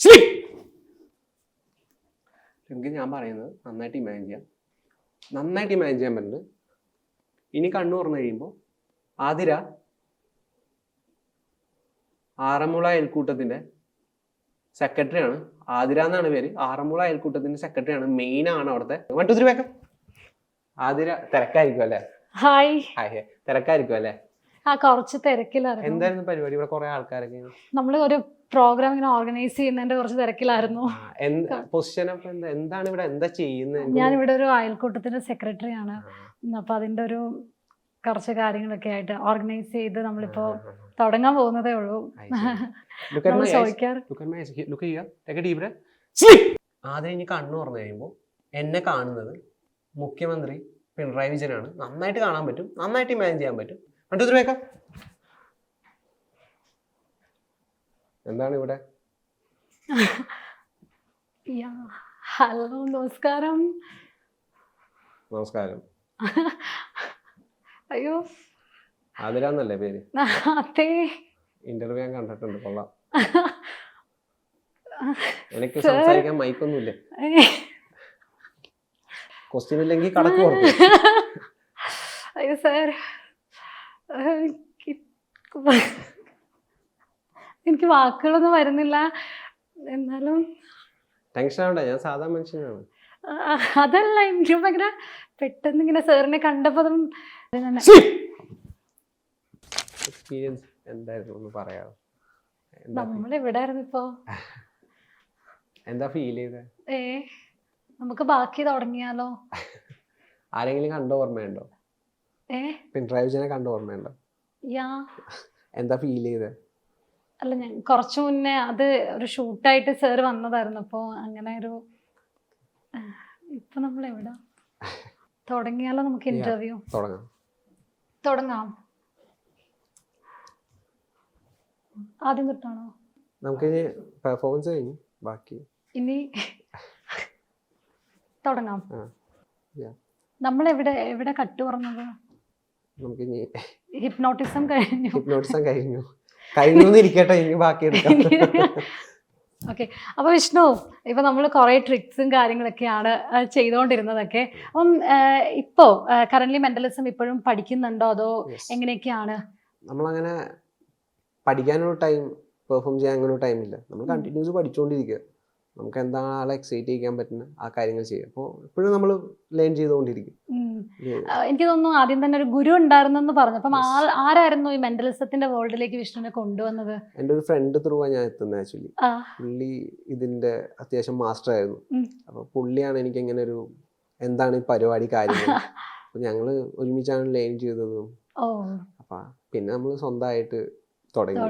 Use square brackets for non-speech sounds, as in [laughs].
Sleep എനിക്ക് ഞാൻ പറയുന്നത് നന്നായിട്ട് ഇമാജിൻ ചെയ്യാം. നന്നായിട്ട് ഇമാജിൻ ചെയ്യാൻ പറ്റുന്നത് ഇനി കണ്ണു തുറന്നു കഴിയുമ്പോൾ ആതിര ആറന്മുള അയൽക്കൂട്ടത്തിന്റെ സെക്രട്ടറി ആണ്. ആതിര എന്നാണ് പേര്. ആറന്മുള അയൽക്കൂട്ടത്തിന്റെ സെക്രട്ടറി ആണ്. മെയിൻ ആണ് അവിടുത്തെ. One two three welcome Athira തിരക്കായിരിക്കും അല്ലേ? ഹായ് ഹായ് തിരക്കായിരിക്കും അല്ലേ? ആ കുറച്ച് തിരക്കിലായിരുന്നു. എന്തായിരുന്നു പരിപാടി? ഇവിടെ കുറെ ആൾക്കാരൊക്കെ നമ്മൾ ഒരു പ്രോഗ്രാം ഇങ്ങനെ ഓർഗനൈസ് ചെയ്യുന്നതിന്റെ കുറച്ച് തിരക്കിലായിരുന്നു. പൊസിഷൻ എന്താണ് ഇവിടെ എന്താ ചെയ്യുന്നത് [laughs] ഞാൻ ഇവിടെ ഒരു അയൽക്കൂട്ടത്തിന്റെ സെക്രട്ടറി ആണ്. അപ്പൊ അതിന്റെ ഒരു കുറച്ച് കാര്യങ്ങളൊക്കെ ആയിട്ട് ഓർഗനൈസ് ചെയ്ത് നമ്മളിപ്പോ തുടങ്ങാൻ പോകുന്നതേ ഉള്ളൂ. ആദ്യം ഇനി കണ്ണു തുറന്നു കഴിയുമ്പോൾ എന്നെ കാണുന്നത് മുഖ്യമന്ത്രി പിണറായി വിജയനാണ്. നന്നായിട്ട് കാണാൻ പറ്റും. നന്നായിട്ട് ഇമാജിൻ ചെയ്യാൻ പറ്റും. കണ്ടു വേക്കാം എന്താണ് ഇവിടെ? ഹലോ നമസ്കാരം. നമസ്കാരം. അയ്യോ. ആതിരാന്നല്ലേ പേര്? അതെ. ഇന്റർവ്യൂ ഞാൻ കണ്ടിട്ടുണ്ട് കൊള്ളാം. എനിക്ക് സംസാരിക്കാൻ മൈക്കൊന്നുമില്ലേ? ക്വസ്റ്റ്യൻ ഇല്ലെങ്കിൽ കടക്ക് അയ്യോ സാർ എനിക്ക് വാക്കുകളൊന്നും വരുന്നില്ല. എന്നാലും ടെൻഷൻ ആവണ്ട ഞാൻ സാധാ മനുഷ്യനാണ്. അതല്ല എനിക്ക് ഭയങ്കര പെട്ടെന്ന് ഇങ്ങനെ സാറിനെ കണ്ടപ്പോൾ എക്സ്പീരിയൻസ് എന്തായിരുന്നു ഒന്ന് പറയാമോ? നമ്മൾ എവിടെ ആയിരുന്നു ഇപ്പോ? എന്താ ഫീൽ ചെയ്തത് ഏ നമുക്ക് ബാക്കി തുടങ്ങിയാലോ? ആരെങ്കിലും കണ്ടോ ഓർമ്മയുണ്ടോ? പിണറായി വിജയനെ കണ്ട ഓർമ്മയുണ്ടോ? യാ. എന്താ ഫീൽ ചെയ്തത് അല്ല ഞാൻ കുറച്ചു മുന്നേ അത് ഒരു ഷൂട്ടായിട്ട് സാർ വന്നതായിരുന്നു. അപ്പോൾ അങ്ങനെ ഒരു ഇപ്പൊ നമ്മൾ എവിടെ? തുടങ്ങിയാലോ നമുക്ക് ഇന്റർവ്യൂ തുടങ്ങാം. തുടങ്ങാം. ആദ്യം തൊട്ടാണോ? നമുക്കിനി പെർഫോമൻസ് കഴിഞ്ഞു ബാക്കി. ഇനി തുടങ്ങാം. നമ്മൾ എവിടെ എവിടെ കട്ട് പറഞ്ഞത്? നമുക്കിനി ഹിപ്നോട്ടിസം കഴിഞ്ഞു. ഹിപ്നോട്ടിസം കഴിഞ്ഞു. കഴിഞ്ഞു ഇരിക്കട്ടെ ഇനി ബാക്കി എടുക്കാം ഓക്കെ. അപ്പൊ വിഷ്ണു ഇപ്പൊ നമ്മൾ കുറെ ട്രിക്സും കാര്യങ്ങളൊക്കെയാണ് ചെയ്തുകൊണ്ടിരുന്നതൊക്കെ അപ്പം ഇപ്പോ കറന്റ് മെന്റലിസം ഇപ്പോഴും പഠിക്കുന്നുണ്ടോ അതോ. എങ്ങനെയൊക്കെയാണ്? നമ്മളങ്ങനെ പഠിക്കാനൊരു ടൈം പെർഫോം ചെയ്യാൻ അങ്ങനെ ടൈമില്ല നമ്മൾ കണ്ടിന്യൂസ് പഠിച്ചുകൊണ്ടിരിക്കുക നമുക്ക് എന്താണ് ആളെ എക്സൈറ്റ് ചെയ്യാൻ പറ്റുന്ന ആ കാര്യങ്ങൾ ചെയ്യും. അപ്പോൾ എപ്പോഴും നമ്മൾ ലേൺ ചെയ്തുകൊണ്ടിരിക്കും. എനിക്ക് തോന്നുന്നു ആദ്യം തന്നെ ഒരു ഗുരു ഉണ്ടായിരുന്നെന്ന് പറഞ്ഞു. അപ്പം ആരായിരുന്നു ഈ മെന്റലിസത്തിന്റെ വേൾഡിലേക്ക് വിഷ്ണുവിനെ കൊണ്ടുവന്നത്? എന്റെ ഒരു ഫ്രണ്ട് ത്രൂ ഞാൻ എത്തുന്നത് ആക്ച്വലി പുള്ളി ഇതിന്റെ അത്യാവശ്യം മാസ്റ്റർ ആയിരുന്നു. അപ്പൊ പുള്ളിയാണ് എനിക്ക് ഇങ്ങനെ ഒരു എന്താണ് ഈ പരിപാടി കാര്യങ്ങൾ? അപ്പൊ ഞങ്ങൾ ഒരുമിച്ചാണ് ലേൺ ചെയ്തതും. അപ്പൊ പിന്നെ നമ്മൾ സ്വന്തമായിട്ട് തുടങ്ങി.